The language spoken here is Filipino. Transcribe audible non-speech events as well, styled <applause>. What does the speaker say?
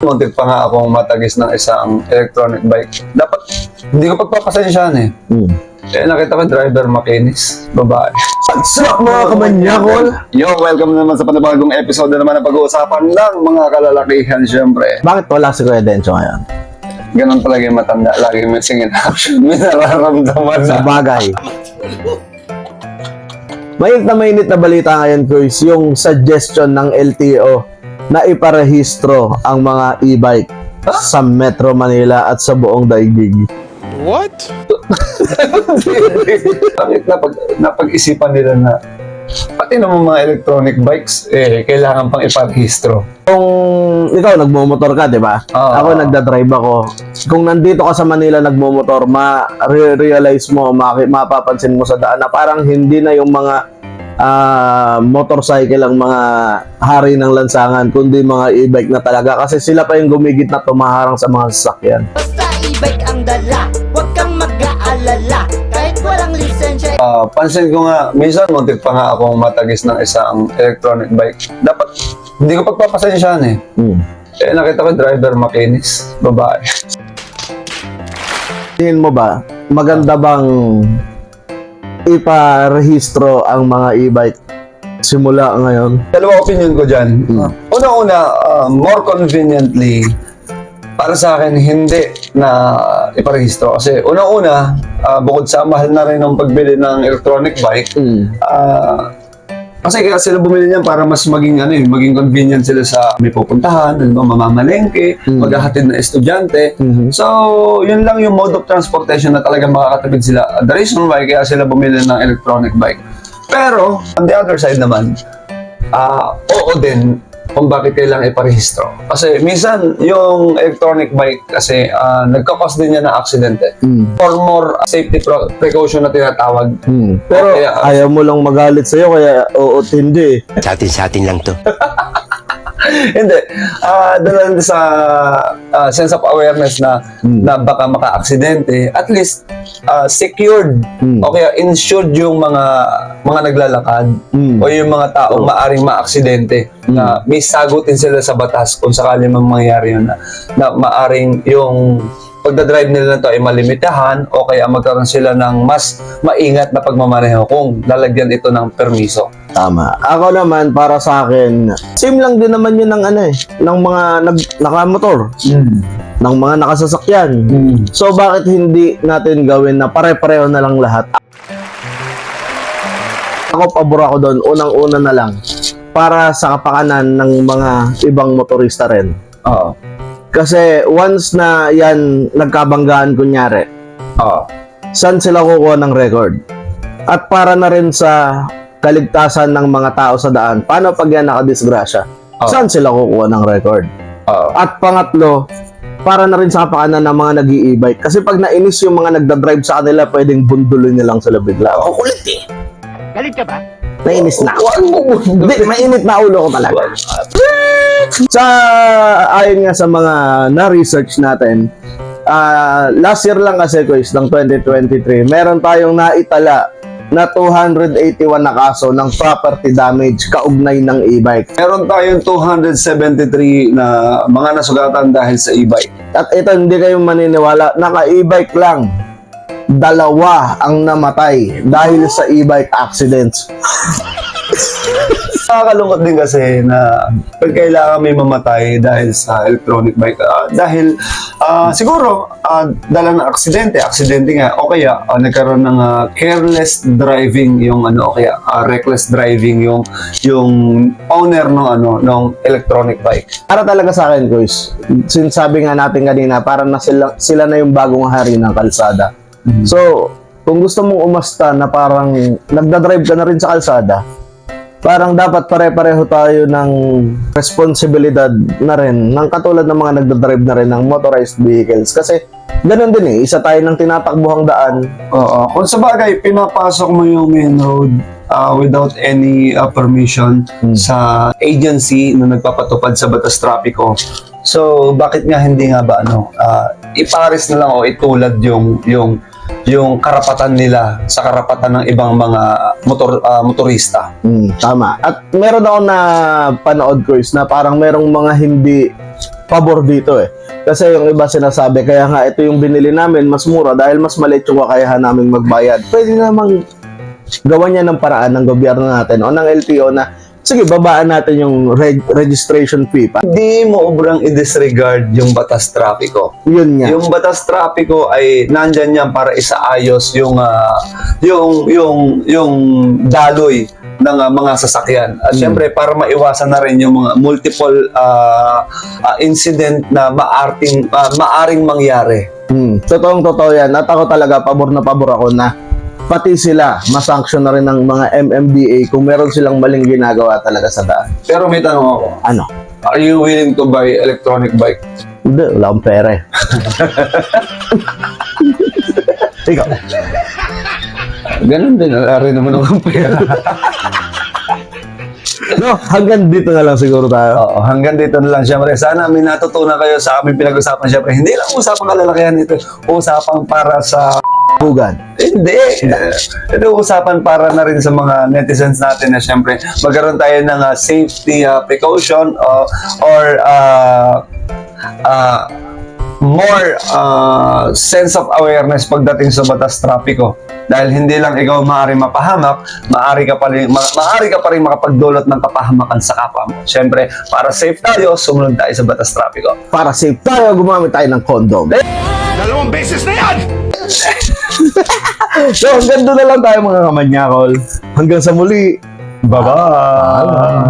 Muntik pa nga akong matagis ng isang electronic bike. Dapat, hindi ko pagpapasensyahan eh. Hmm. Eh, nakita ko driver makinis, babae. What's up mga kamanyakol? Yo, welcome naman sa panibagong episode na naman ng pag-uusapan ng mga kalalakihan, syempre. Bakit wala si Kuya Dencho ngayon? Ganun talaga yung matanda, lagi missing in action. May nararamdaman Sa na. bagay. Mainit na mainit na balita ngayon, Kuys, yung suggestion ng LTO na iparehistro ang mga e-bike sa Metro Manila at sa buong daigdig. What? Napag, napag-isipan nila na pati naman mga electronic bikes, eh, kailangan pang iparehistro. Kung ikaw nagmumotor ka, di ba? Oo. Ako nagdadrive ako. Kung nandito ka sa Manila nagmumotor, ma-realize mo, mapapansin mo sa daan na parang hindi na yung mga ah, motorcycle ang mga hari ng lansangan, kundi mga e-bike na talaga. Kasi sila pa yung gumigit na tumaharang sa mga sasakyan. Basta e-bike ang dala, huwag kang mag-aalala Kahit walang lisensya Ah, pansin ko nga, minsan muntik pa nga akong matagis ng isang electronic bike. Dapat, hindi ko pagpapasensyahan eh. Hmm. Eh, nakita ko driver makinis, babae. Tingin mo ba, maganda bang iparehistro ang mga e-bike simula ngayon? Dalawa opinion ko dyan. Una-una, ah, more conveniently, para sa akin, hindi na iparehistro. Kasi una-una, ah, bukod sa mahal na rin ang pagbili ng electronic bike, Hmm. Ah, kasi kaya sila bumili niyan para mas maging ano eh, maging convenient sila sa may pupuntahan, ano, ba, mamamalengke, Mm. maghahatid na estudyante. Mhm. So, yun lang yung mode of transportation na talagang makakatipid sila. The reason why kaya sila bumili ng electronic bike. Pero, on the other side naman, ah oo din kung bakit kailangan iparehistro. Kasi minsan, yung electronic bike kasi ah, nagkakos din yan ng aksidente. Hmm. For more safety pro- precaution na tinatawag, Hmm. Pero Okay, ah. ayaw mo lang magalit sa'yo, kaya oo, hindi. Sa atin sa atin lang to. <laughs> <laughs> Hindi. Doon lang sa ah, sense of awareness na Hmm. na baka maka-aksidente, at least ah, secured Hmm. o kaya insured yung mga mga naglalakad Hmm. o yung mga taong maaring maaksidente na may sagutin sila sa batas kung sakali man mangyari yun na, na maaring yung pagdadrive nila na to ay malimitahan o kaya magkaroon sila ng mas maingat na pagmamaneho kung lalagyan ito ng permiso. Tama. Ako naman, para sa akin, same lang din naman yun ng ano eh, ng mga nag, nakamotor, ng mga nakasasakyan. So, bakit hindi natin gawin na pare-pareho na lang lahat? Ako, pabor ako doon, unang-una na lang, para sa kapakanan ng mga ibang motorista rin. Oo. Kasi once na yan nagkabanggaan kunyari, Oo. saan sila kukuha ng record? At para na rin sa kaligtasan ng mga tao sa daan, paano pag yan nakadisgrasya? Oh. Saan sila kukuha ng record? Oo. At pangatlo, para na rin sa kapakanan ng mga nag e-bike. Kasi pag nainis yung mga nagdadrive sa kanila, pwedeng bundulin nilang sila bigla. Ako kulit eh. Galit ka ba? Nainis na ako. Huwag mo Hindi, mainit na ulo ko talaga. Sa ayon nga sa mga na-research natin, ah, last year lang kasi guys ng 2023, meron tayong naitala na 281 na kaso ng property damage kaugnay ng e-bike. Meron tayong 273 na mga nasugatan dahil sa e-bike. At ito hindi kayo maniniwala, naka e-bike lang. Dalawa ang namatay dahil sa e-bike accidents. <laughs> Nakakalungkot din kasi na pag kailangan may mamatay dahil sa electronic bike. Ah, dahil ah, siguro ah, dala ng aksidente, aksidente nga o kaya ah, nagkaroon ng ah, careless driving yung ano o kaya ah, reckless driving yung yung owner ng ano ng electronic bike. Para talaga sa akin, guys, sinasabi nga natin kanina, parang na sila, sila na yung bagong hari ng kalsada. So, kung gusto mong umasta na parang nagdadrive ka na rin sa kalsada, parang dapat pare-pareho tayo ng responsibilidad na rin ng katulad ng mga nagdadrive na rin ng motorized vehicles. Kasi ganun din eh, isa tayo ng tinatakbuhang daan. Oo. Kung sa bagay, pinapasok mo yung main road ah, without any ah, permission sa agency na nagpapatupad sa batas trapiko. So, bakit nga hindi nga ba ano, ah, ipares na lang o itulad yung yung yung karapatan nila sa karapatan ng ibang mga motor ah, motorista. Hmm, tama. At meron ako na panood course na parang merong mga hindi pabor dito eh. Kasi yung iba sinasabi, kaya nga ito yung binili namin, mas mura dahil mas maliit yung kakayahan namin magbayad. Pwede namang gawan niya ng paraan ng gobyerno natin o ng LTO na sige, babaan natin yung reg- registration fee. Pa. Hindi mo obrang i-disregard yung batas trapiko. Yun nga. Yung batas trapiko ay nandyan yan para isaayos yung ah, yung yung yung daloy ng ah, mga sasakyan. At syempre para maiwasan na rin yung mga multiple ah, ah, incident na maarting ah, maaring mangyari. Hmm. Totoong totoo yan. At ako talaga, pabor na pabor ako na pati sila, masanction na rin ng mga MMDA kung meron silang maling ginagawa talaga sa daan. Pero may tanong ako. Ano? Are you willing to buy electronic bike? Hindi, wala akong pera eh. <laughs> Ikaw. Ganun din, wala rin naman akong pera. <laughs> No, hanggang dito na lang siguro tayo. Oo, hanggang dito na lang. Siyempre, sana may natutunan kayo sa aming pinag-usapan. Siyempre, hindi lang usapang kalalakihan ito. Usapang para sa... Bugad. Hindi. Ito usapan para na rin sa mga netizens natin na siyempre magkaroon tayo ng ah, safety ah, precaution uh, or ah, ah, more ah, sense of awareness pagdating sa batas trapiko. Dahil hindi lang ikaw maaari mapahamak, maaari ka pa rin, ma- maaari ka pa rin makapagdulot ng kapahamakan sa kapwa mo. Siyempre, para safe tayo, sumunod tayo sa batas trapiko. Para safe tayo, gumamit tayo ng condom. Dalawang beses na yan! <laughs> So, hanggang doon na lang tayo mga kamanyakol. Hanggang sa muli. Bye-bye.